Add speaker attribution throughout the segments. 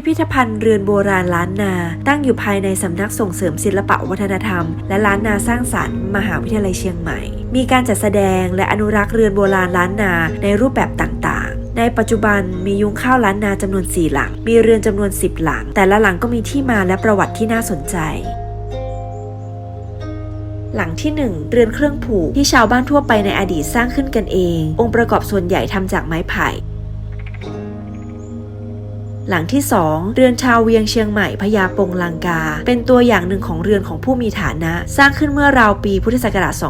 Speaker 1: พิพิธภัณฑ์เรือนโบราณล้านนา ตั้งอยู่ภายในสำนักส่งเสริมศิลปะวัฒนธรรม และล้านนาสร้างสรรค์มหาวิทยาลัยเชียงใหม่ มีการจัดแสดงและอนุรักษ์เรือนโบราณล้านนาในรูปแบบต่างๆ ในปัจจุบันมียุ้งข้าวล้านนาจำนวน 4 หลัง มีเรือนจำนวน 10 หลัง แต่ละหลังก็มีที่มาและประวัติที่น่าสนใจหลังที่ 1 เรือนเครื่องผูกที่ชาวบ้านทั่วไปในอดีตสร้างขึ้นกันเอง องค์ประกอบส่วนใหญ่ทำจากไม้ไผ่ หลังที่ 2 เรือนชาวเวียงเชียงใหม่พญาปงลังกา เป็นตัวอย่างหนึ่งของเรือนของผู้มีฐานะ สร้างขึ้นเมื่อราวปีพุทธศักราช 2439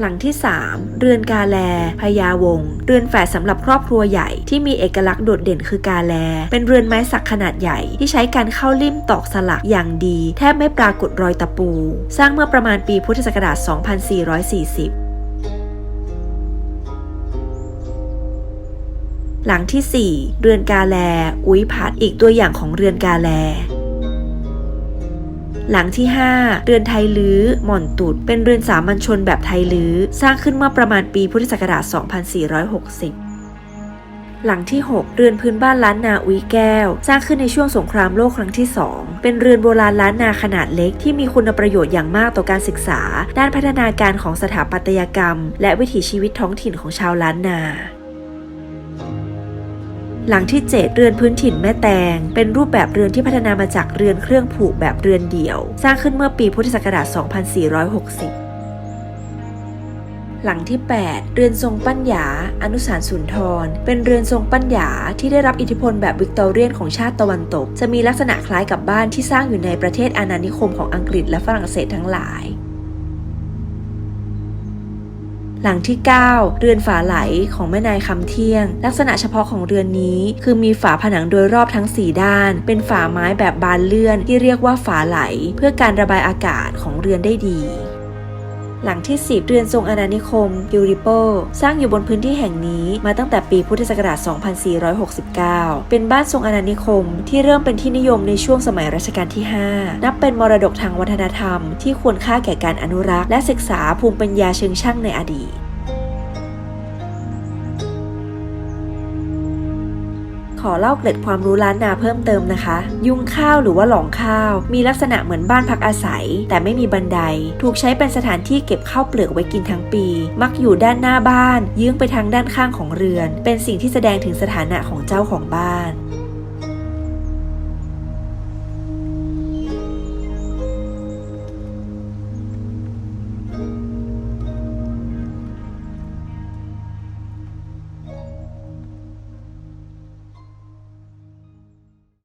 Speaker 1: หลังที่ 3 เรือนกาแลพญาวง เรือนแฝดสำหรับครอบครัวใหญ่ที่มีเอกลักษณ์โดดเด่นคือกาแล เป็นเรือนไม้สักขนาดใหญ่ที่ใช้การเข้าลิ่มตอกสลักอย่างดี แทบไม่ปรากฏรอยตะปู สร้างเมื่อประมาณปีพุทธศักราช 2440 หลังที่ 4 เรือนกาแล อุ้ยผัดอีกตัวอย่างของเรือนกาแล หลังที่ 5 เรือนไทยลื้อหม่อนตุด เป็นเรือนสามัญชนแบบไทยลื้อ สร้างขึ้นเมื่อประมาณปีพุทธศักราช 2460หลังที่ 6 เรือนพื้นบ้านล้านนาอุ้ยแก้ว สร้างขึ้นในช่วงสงครามโลกครั้งที่ 2 เป็นเรือนโบราณล้านนาขนาดเล็กที่มีคุณประโยชน์อย่างมากต่อการศึกษา ด้านพัฒนาการของสถาปัตยกรรม และวิถีชีวิตท้องถิ่นของชาวล้านนา หลังที่ 7 เรือนพื้นถิ่นแม่แตง เป็นรูปแบบเรือนที่พัฒนามาจากเรือนเครื่องผูกแบบเรือนเดี่ยว สร้างขึ้นเมื่อปีพุทธศักราช 2460หลังที่ 8 เรือนทรงปัญญา อนุสารสุนทร เป็นเรือนทรงปัญญาที่ได้รับอิทธิพลแบบวิกตอเรียนของชาติตะวันตก จะมีลักษณะคล้ายกับบ้านที่สร้างอยู่ในประเทศอาณานิคมของอังกฤษและฝรั่งเศสทั้งหลาย หลังที่ 9 เรือนฝาไหลของแม่นายคำเที่ยง ลักษณะเฉพาะของเรือนนี้คือมีฝาผนังโดยรอบทั้ง 4 ด้าน เป็นฝาไม้แบบบานเลื่อนที่เรียกว่าฝาไหล เพื่อการระบายอากาศของเรือนได้ดี หลังที่ 10 เรือนทรงอาณานิคมยูริโป สร้างอยู่บนพื้นที่แห่งนี้มาตั้งแต่ปีพุทธศักราช 2469 เป็นบ้านทรงอาณานิคมที่เริ่มเป็นที่นิยมในช่วงสมัยรัชกาลที่ 5 นับเป็นมรดกทางวัฒนธรรมที่ควรค่าแก่การอนุรักษ์และศึกษาภูมิปัญญาเชิงช่างในอดีต ขอเล่าเกล็ดความรู้ล้านนาเพิ่มเติมนะคะ ยุงข้าวหรือว่าหลองข้าว มีลักษณะเหมือนบ้านพักอาศัย แต่ไม่มีบันได ถูกใช้เป็นสถานที่เก็บข้าวเปลือกไว้กินทั้งปี มักอยู่ด้านหน้าบ้าน ยื้องไปทางด้านข้างของเรือน เป็นสิ่งที่แสดงถึงสถานะของเจ้าของบ้าน